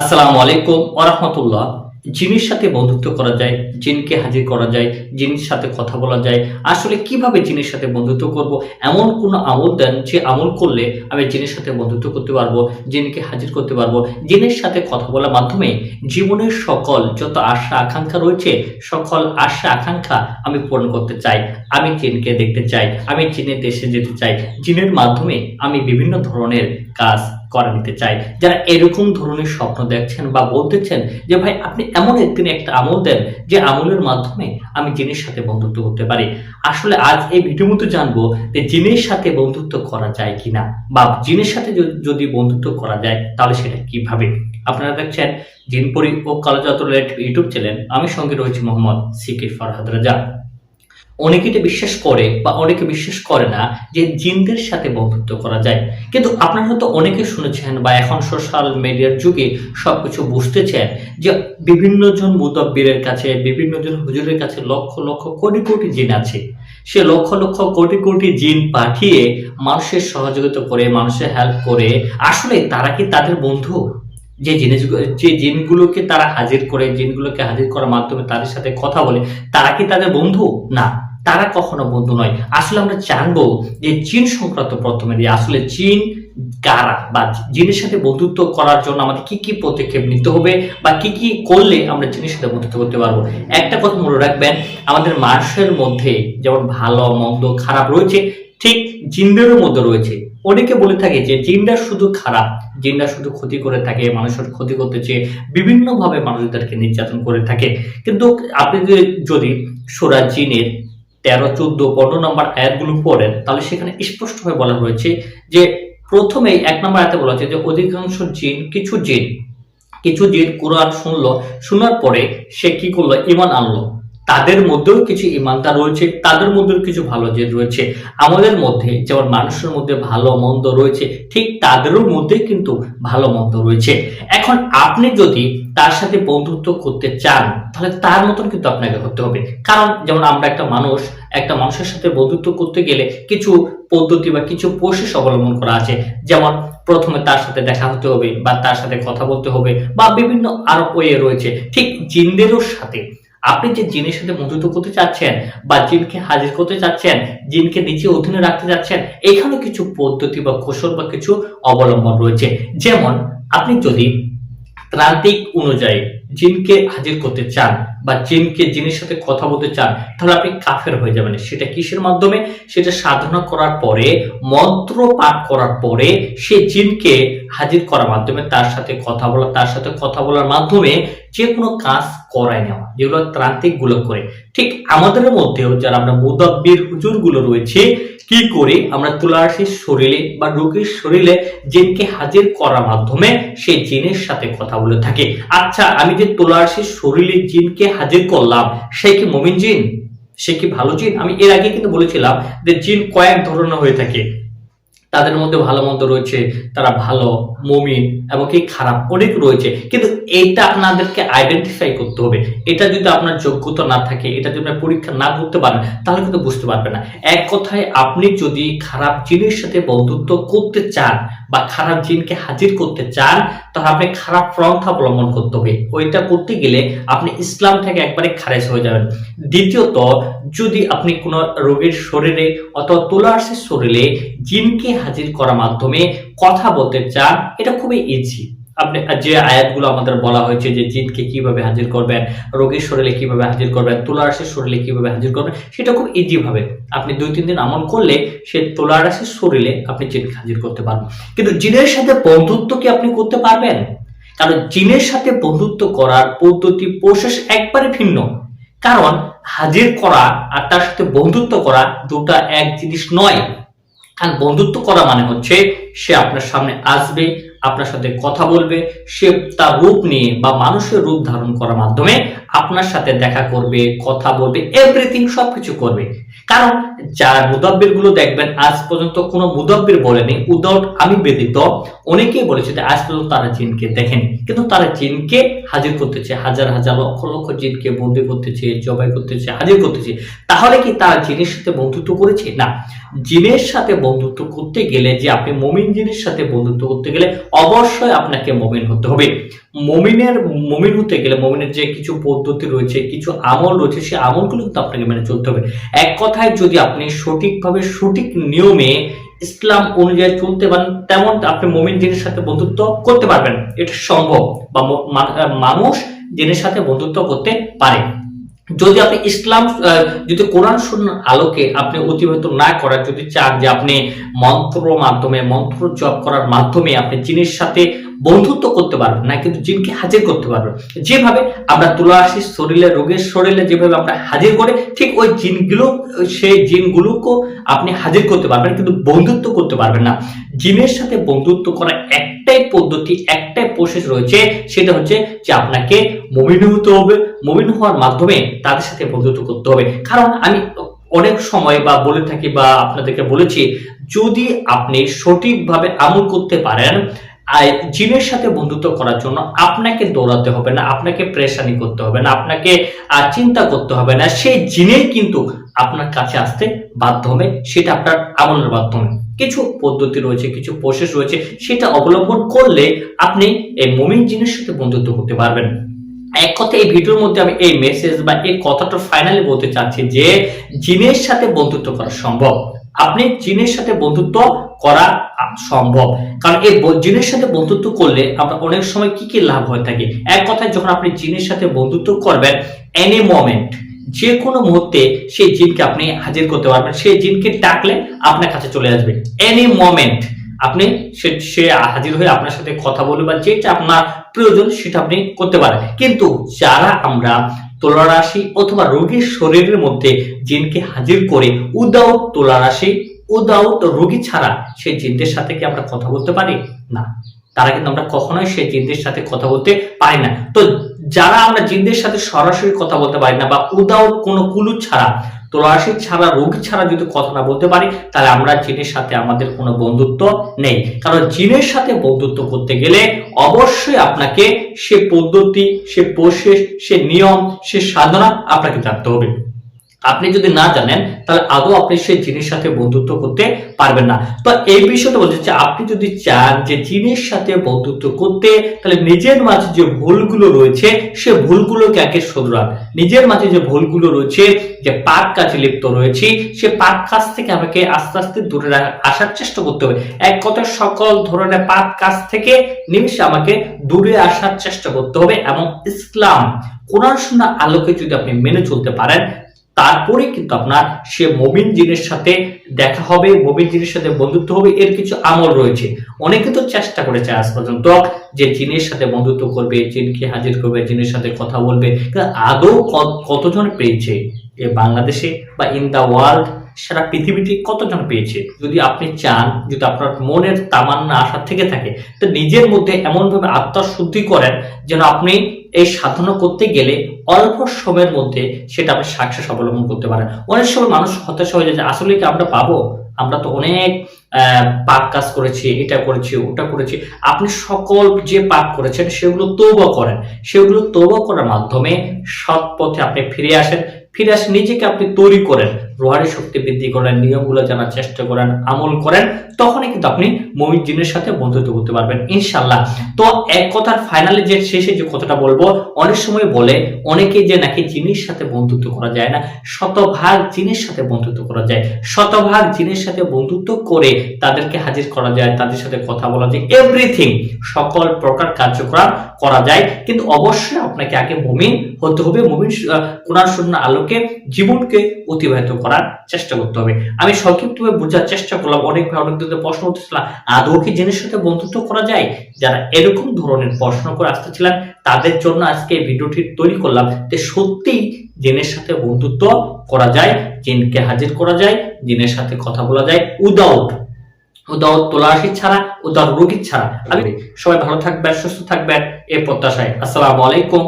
আসসালামু আলাইকুম ওরহমতুল্লাহ জিনের সাথে বন্ধুত্ব করা যায়, জিনকে হাজির করা যায়, জিনের সাথে কথা বলা যায়। আসলে কীভাবে জিনের সাথে বন্ধুত্ব করব? এমন কোন আমল দেন যে আমল করলে আমি জিনের সাথে বন্ধুত্ব করতে পারব, জিনকে হাজির করতে পারব। জিনের সাথে কথা বলার মাধ্যমে জীবনের সকল যত আশা, আকাঙ্ক্ষা রয়েছে, সকল আশা, আকাঙ্ক্ষা আমি পূরণ করতে চাই। আমি জিনকে দেখতে চাই, আমি জিনের দেশে যেতে চাই। জিনের মাধ্যমে আমি বিভিন্ন ধরনের কাজ করে নিতে চাই যারা এরকম ধরনের স্বপ্ন দেখছেন বা বলতেছেন যে, ভাই, আপনি এমন একদিন একটা আমল দেন যে আমলের মাধ্যমে আমি জিনের সাথে বন্ধুত্ব করতে পারি। আসলে আজ এই ভিডিওর মধ্যে জানব যে, জিনের সাথে বন্ধুত্ব করা যায় কিনা বা জিনের সাথে যদি বন্ধুত্ব করা যায়, তাহলে সেটা কীভাবে? আপনারা দেখছেন জিনপরি ও কালোজাত ইউটিউব চ্যানেল। আমি সঙ্গে রয়েছি মোহাম্মদ সিকির ফরহাদ রাজা। অনেকে এটা বিশ্বাস করে বা অনেকে বিশ্বাস করে না যে জিনদের সাথে বন্ধুত্ব করা যায়। কিন্তু আপনারা হয়তো অনেকে শুনেছেন বা এখন সোশ্যাল মিডিয়ার যুগে সবকিছু বুঝতেছেন যে বিভিন্ন জন মুদব্বিরের কাছে বিভিন্ন জন হুজুরের কাছে লক্ষ লক্ষ কোটি কোটি জিন আছে। সে লক্ষ লক্ষ কোটি কোটি জিন পাঠিয়ে মানুষের সহযোগিতা করে, মানুষের হেল্প করে, আসলে তারা কি তাদের বন্ধু? যে জিনিসগুলো যে জিনগুলোকে তারা হাজির করে, জিনগুলোকে হাজির করার মাধ্যমে তাদের সাথে কথা বলে, তারা কি তাদের বন্ধু? না। তারা কখনো বন্ধু নয়। আসলে আমরা জানব যে চীন সংক্রান্ত প্রথমে দিয়ে আসলে চীন কারা বা জিনের সাথে বন্ধুত্ব করার জন্য আমাদের কি কি পদক্ষেপ নিতে হবে বা কি কি করলে আমরা জিনের সাথে বন্ধুত্ব করতে পারব। একটা কথা মনে রাখবেন, আমাদের মানুষের মধ্যে যেমন ভালো, মন্দ, খারাপ রয়েছে, ঠিক জিনদেরও মধ্যে রয়েছে। অনেকে বলে থাকে যে জিনরা শুধু খারাপ, জিনরা শুধু ক্ষতি করে থাকে, মানুষের ক্ষতি করতে চেয়ে বিভিন্নভাবে মানুষদেরকে নির্যাতন করে থাকে। কিন্তু আপনি যদি সোরা জিনের তেরো, চোদ্দ, পনেরো নম্বর আয়াতগুলো পড়েন, তাহলে সেখানে স্পষ্টভাবে বলা হয়েছে যে প্রথমেই এক নম্বর আয়াতে বলা হয়েছে যে অধিকাংশ জিন, কিছু জিন কিছু জিন কোরআন শুনলো, শোনার পরে সে কি করল? ইমান আনলো। তাদের মধ্যেও কিছু ইমানদার রয়েছে, তাদের মধ্যেও কিছু ভালো জিন রয়েছে। আমাদের মধ্যে যেমন মানুষের মধ্যে ভালো, মন্দ রয়েছে, ঠিক তাদেরও মধ্যে কিন্তু ভালো, মন্দ রয়েছে। এখন আপনি যদি তার সাথে বন্ধুত্ব করতে চান, তাহলে তার মতন কিন্তু আপনাকে হতে হবে। কারণ যেমন আমরা একটা মানুষ, একটা মানুষের সাথে বন্ধুত্ব করতে গেলে কিছু পদ্ধতি বা কিছু প্রসেস অবলম্বন করা আছে। যেমন প্রথমে তার সাথে দেখা হতে হবে বা তার সাথে কথা বলতে হবে বা বিভিন্ন আরও ওয়ে রয়েছে। ঠিক জিনদেরও সাথে। আপনি যে জিনের সাথে বন্ধুত্ব করতে চাচ্ছেন বা জিনকে হাজির করতে চাচ্ছেন, জিনকে নিচে অধীনে রাখতে চাচ্ছেন, এখানে কিছু পদ্ধতি বা কৌশল বা কিছু অবলম্বন রয়েছে। যেমন আপনি যদি ত্রান্তিক অনুযায়ী জিনকে হাজির করতে চান। বা জিনকে, জিনের সাথে কথা বলতে চান, তাহলে আপনি কাফের হয়ে যাবেন। সেটা কিসের মাধ্যমে? সেটা সাধনা করার পরে মন্ত্র পাঠ করার পরে সে জিনকে হাজির করার মাধ্যমে, তার সাথে কথা বলা, তার সাথে কথা বলার মাধ্যমে যে কোনো কাজ করায় নেওয়া, যেগুলো ত্রান্তিকগুলো করে। ঠিক আমাদের মধ্যেও যারা আমরা মুদাব্বির হুজুরগুলো রয়েছে, কি করে? আমরা তুলারাশির শরীরে বা রোগীর শরীরে জিনকে হাজির করার মাধ্যমে সেই জিনের সাথে কথা বলে থাকে। আচ্ছা আমি যে তুলারাশির শরীরে জিনকে হাজির করলাম, সে কি মমিন জিন? সে কি ভালো জিন? আমি এর আগে কিন্তু বলেছিলাম যে জিন কয়েক ধরনের হয়ে থাকে। তাদের মধ্যে ভালো মন্দ রয়েছে, তারা ভালো, মমিন, এমনকি খারাপ অনেক রয়েছে। কিন্তু এটা আপনাদেরকে আইডেন্টিফাই করতে হবে। এটা যদি আপনার যোগ্যতা না থাকে, এটা যদি পরীক্ষা না করতে পারেন, তাহলে কিন্তু বুঝতে পারবেন না। এক কথায় আপনি যদি খারাপ জিনের সাথে বন্ধুত্ব করতে চান বা খারাপ জিনকে হাজির করতে চান, তাহলে আপনি খারাপ প্রন্থা অবলম্বন করতে হবে। ওইটা করতে গেলে আপনি ইসলাম থেকে একবারে খারেজ হয়ে যাবেন। দ্বিতীয়ত, যদি আপনি কোনো রোগীর শরীরে অথবা তুলার্সের শরীরে জিনকে হাজির করার মাধ্যমে কথা বলতে চান, এটা খুবই ইজি আপনি যে আয়াতগুলো আমাদের বলা হয়েছে যে জিনকে কীভাবে হাজির করবেন, রোগীর শরীরে কীভাবে হাজির করবেন, তুলারাশির শরীরে কীভাবে হাজির করবেন, সেটা খুব ইজি ভাবে আপনি দুই, তিন দিন আমল করলে সে তুলারাশির শরীরে আপনি জিনকে হাজির করতে পারবেন। কিন্তু জিনের সাথে বন্ধুত্ব কি আপনি করতে পারবেন? কারণ জিনের সাথে বন্ধুত্ব করার পদ্ধতি প্রসেস একবারে ভিন্ন। কারণ হাজির করা আর তার সাথে বন্ধুত্ব করা দুটা এক জিনিস নয়। কারণ বন্ধুত্ব করা মানে হচ্ছে সে আপনার সামনে আসবে আপনার সাথে কথা বলবে সে তার রূপ নিয়ে বা মানুষের রূপ ধারণ করার মাধ্যমে আপনার সাথে দেখা করবে, কথা বলবে এভরিথিং সবকিছু করবে। কারণ যারা মুদাব্বিরগুলো দেখবেন, আজ পর্যন্ত কোনো মুদাব্বির বলেনি উইদাউট আমি ব্যতীত অনেকেই বলেছে যে আজ পর্যন্ত তারা জিনকে দেখেনি। কিন্তু তারা জিনকে হাজির করতেছে, হাজার হাজার লক্ষ লক্ষ জিনকে বন্দি করতেছে, জবাই করতেছে, হাজির করতেছে। তাহলে কি তারা জিনের সাথে বন্ধুত্ব করেছে? না। জিনের সাথে বন্ধুত্ব করতে গেলে, যে আপনি মমিন জিনের সাথে বন্ধুত্ব করতে গেলে, অবশ্যই আপনাকে মমিন হতে হবে। মমিনের, মমিন হতে গেলে, মমিনের যে কিছু পদ্ধতি রয়েছে, কিছু আমল রয়েছে সেই আমলগুলো কিন্তু আপনাকে মেনে চলতে হবে। এক কথায় যদি আপনি সঠিকভাবে, সঠিক নিয়মে ইসলাম অনুযায়ী চলতে পারেন, তেমন আপনি মমিন জিনের সাথে বন্ধুত্ব করতে পারবেন। এটা সম্ভব বা মানুষ জিনের সাথে বন্ধুত্ব করতে পারে। যদি আপনি ইসলাম যদি কোরআন শূন্য আলোকে আপনি অতিবাহিত না করার যদি চান যে আপনি মন্ত্র মাধ্যমে, মন্ত্র জপ করার মাধ্যমে আপনি জিনের সাথে বন্ধুত্ব করতে পারবেন না, কিন্তু জিনকে হাজির করতে পারবেন। যেভাবে আমরা তুলা আসি শরীরে, রোগের শরীরে যেভাবে আমরা হাজির করে, ঠিক ওই জিনগুলো, সেই জিনগুলোকেও আপনি হাজির করতে পারবেন, কিন্তু বন্ধুত্ব করতে পারবেন না। জিনের সাথে বন্ধুত্ব করার একটাই পদ্ধতি, একটাই প্রসেস রয়েছে, সেটা হচ্ছে যে আপনাকে মমিন হতে হবে। মমিন হওয়ার মাধ্যমে তাদের সাথে বন্ধুত্ব করতে হবে। কারণ আমি অনেক সময় বা বলে থাকি বা আপনাদেরকে বলেছি, যদি আপনি সঠিকভাবে আমল করতে পারেন জিনের সাথে বন্ধুত্ব করার জন্য আপনাকে দৌড়াতে হবে না, আপনাকে প্রেশানি করতে হবে না, আপনাকে চিন্তা করতে হবে না, সেই জিনেই কিন্তু আপনার কাছে আসতে বাধ্য হবে, সেটা আপনার আমলের মাধ্যমে। কিছু পদ্ধতি রয়েছে, কিছু প্রসেস রয়েছে, সেটা অবলম্বন করলে আপনি এই মমিন জিনের সাথে বন্ধুত্ব করতে পারবেন। এক কথা, এই ভিডিওর মধ্যে আমি এই মেসেজ বা এই কথাটা ফাইনালি বলতে চাচ্ছি যে, জিনের সাথে বন্ধুত্ব করা সম্ভব। আপনি জিনের সাথে বন্ধুত্ব করা সম্ভব। কারণ এই জিনের সাথে বন্ধুত্ব করলে আমরা অনেক সময় কি কি লাভ হয়ে থাকে? এক কথায় যখন আপনি জিনের সাথে বন্ধুত্ব করবেন এনি মোমেন্ট যে কোনো মুহূর্তে সেই জিনকে আপনি হাজির করতে পারবেন। সেই জিনকে ডাকলে আপনার কাছে চলে আসবে। এনি মোমেন্ট আপনি সে সে হাজির হয়ে আপনার সাথে কথা বলবে বা যেটা আপনার প্রয়োজন সেটা আপনি করতে পারেন। কিন্তু যারা আমরা তোলা রাশি অথবা রোগীর শরীরের মধ্যে জিনকে হাজির করে উদাউট তোলা রাশি উদাউট রোগী ছাড়া সেই জিনদের সাথে কি আমরা কথা বলতে পারি? না। তারা কিন্তু আমরা কখনোই সেই জিনদের সাথে কথা বলতে পারি না। তো যারা আমরা জিনদের সাথে সরাসরি কথা বলতে পারি না বা উদাউট কোনো কুলু ছাড়া, তোলাশি ছাড়া, রোগী ছাড়া যদি কথা না বলতে পারি, তাহলে আমরা জিনের সাথে আমাদের কোনো বন্ধুত্ব নেই। কারণ জিনের সাথে বন্ধুত্ব করতে গেলে অবশ্যই আপনাকে সে পদ্ধতি, সে প্রসেস সে নিয়ম, সে সাধনা আপনাকে জানতে হবে। আপনি যদি না জানেন, তাহলে আদৌ আপনি সেই জিনের সাথে বন্ধুত্ব করতে পারবেন না। তো এই বিষয়টা বলতে চাই, আপনি যদি চান যে জিনের সাথে বন্ধুত্ব করতে, তাহলে নিজের মাঝে যে ভুলগুলো রয়েছে, সে ভুলগুলোকে আগে শুধরান। নিজের মাঝে যে ভুলগুলো রয়েছে, যে পাপ কাজে লিপ্ত রয়েছে, সে পাপ কাজ থেকে আমাকে আস্তে আস্তে দূরে আসার চেষ্টা করতে হবে। এক কথায় সকল ধরনের পাপ কাজ থেকে নিমিশে আমাকে দূরে আসার চেষ্টা করতে হবে এবং ইসলাম, কোরআন শূন্য আলোকে যদি আপনি মেনে চলতে পারেন তারপরে কিন্তু আপনার সে মবিন জিনের সাথে দেখা হবে মবিন জিনের সাথে বন্ধুত্ব হবে, এর কিছু আমল রয়েছে। অনেকে তো চেষ্টা করেছে আজ পর্যন্ত যে জিনের সাথে বন্ধুত্ব করবে, জিনকে হাজির করবে, জিনের সাথে কথা বলবে। আদৌ কতজন পেয়েছে এ বাংলাদেশে বা ইন দা ওয়ার্ল্ড সারা পৃথিবীতে কতজন পেয়েছে? যদি আপনি চান, যদি আপনার মনের তামান্না আশা থেকে থাকে, তো নিজের মধ্যে এমনভাবে আত্মশুদ্ধি করেন যেন আপনি এই সাধনা করতে গেলে অল্প সময়ের মধ্যে সেটা আপনি সাকসেস অবলম্বন করতে পারেন। অনেক সময় মানুষ হতাশ হয়ে যায় আসলে কি আমরা পাবো? আমরা তো অনেক পাপ কাজ করেছি, এটা করেছি, ওটা করেছি। আপনি সকল যে পাপ করেছেন, সেগুলো তৌবা করেন। সেগুলো তৌবা করার মাধ্যমে সৎ পথে আপনি ফিরে আসেন। ফিরে আসে নিজেকে আপনি তৈরি করেন। রোহারি শক্তি বৃদ্ধি করেন নিয়মগুলো জানার চেষ্টা করেন, আমল করেন, তখনই কিন্তু আপনি মমিন জিনের সাথে বন্ধুত্ব করতে পারবেন ইনশাল্লাহ তো এক কথার ফাইনালে যে শেষে যে কথাটা বলব, অনেক সময় বলে, অনেকে যে নাকি জিনের সাথে বন্ধুত্ব করা যায় না, শতভাগ জিনের সাথে বন্ধুত্ব করা যায়। শতভাগ জিনের সাথে বন্ধুত্ব করে তাদেরকে হাজির করা যায়, তাদের সাথে কথা বলা যায় এভরিথিং সকল প্রকার কার্যক্রম করা যায়। কিন্তু অবশ্যই আপনাকে আগে মুমিন হতে হবে, মুমিন কোরআন শূন্য আলোকে জীবনকে অতিবাহিত করার চেষ্টা করতে হবে। আমি সংক্ষিপ্তভাবে বোঝার চেষ্টা করলাম। অনেক ভাই অনেক দিনের প্রশ্ন উঠেছিলাম আদৌ কি জিনের সাথে বন্ধুত্ব করা যায়? যারা এরকম ধরনের প্রশ্ন করে আসতেছিলেন, তাদের জন্য আজকে এই ভিডিওটি তৈরি করলাম যে সত্যিই জিনের সাথে বন্ধুত্ব করা যায়, জিনকে হাজির করা যায়, জিনের সাথে কথা বলা যায় উদাউট উদাউট তোলাশি ছাড়া উদাউট রোগী ছাড়া। সবাই ভালো থাকবেন, সুস্থ থাকবেন এই প্রত্যাশায়। আসসালামু আলাইকুম